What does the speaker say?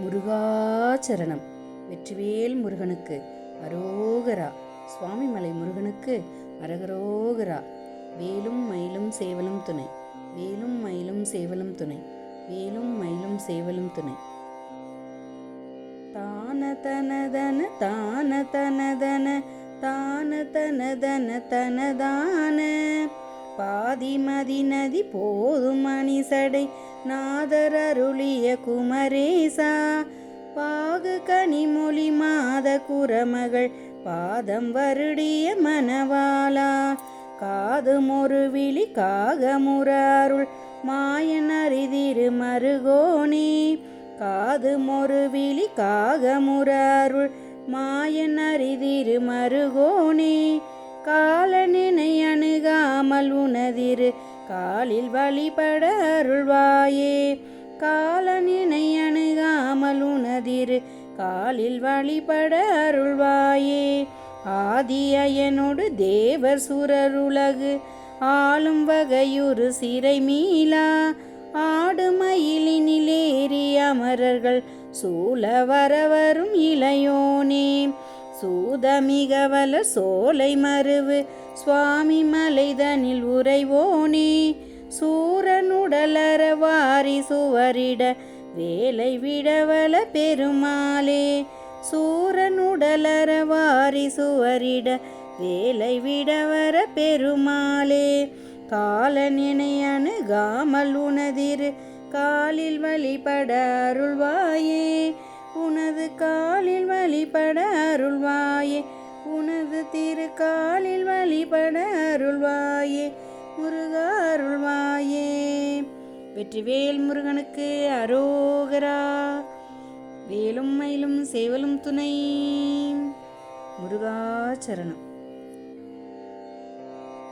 முருகாச்சரணம். வெற்றிவேல் முருகனுக்கு அரோகரா. சுவாமிமலை முருகனுக்கு அரகரோகரா. வேலும் மயிலும் சேவலும் துணை. வேலும் மயிலும் சேவலும் துணை. வேலும் மயிலும் சேவலும் துணை. தான தனதன தான தனதன தான தனதன தனதான பாதிமதி நதி போதும் மணி சடை. நாதரருளிய குமரேசா பாகு கனிமொழி மாத குரமகள் பாதம் வருடிய மணவாளா காது மொரு விழி காகமுற அருள் காது மொரு விழி காகமுற அருள் காலனினை அணுகாமல் உனதிரு காலில் வழிபட அருள்வாயே. காலனினை அணுகாமல் உனதிரு காலில் வழிபட அருள்வாயே. ஆதியயனோடு தேவர் சுரருலகு. ஆளும் வகையுறு சிறை மீளா. ஆடு மயிலினிலேறி அமரர்கள். சூழ வரவரும் இளையோனே. சூதமிகவல சோலை மருவு. சுவாமி மலைதனில் உறைவோனே. சூரனுடலர வாரி சுவரிட வேலை விடவல பெருமாளே. சூரனுடலர வாரி சுவரிட வேலை விடவர பெருமாளே. காலனினை காமல் உனதிரு காலில் வழிபட அருள்வாயே. உனது காலில் வழிபட அருள்வாயே. உனது திருக்காலில் வழிபட அருள்வாயே முருகா அருள்வாயே. வெற்றிவேல் முருகனுக்கு அரோகரா வேலும் மயிலும் சேவலும் துணை. முருகாச்சரணம்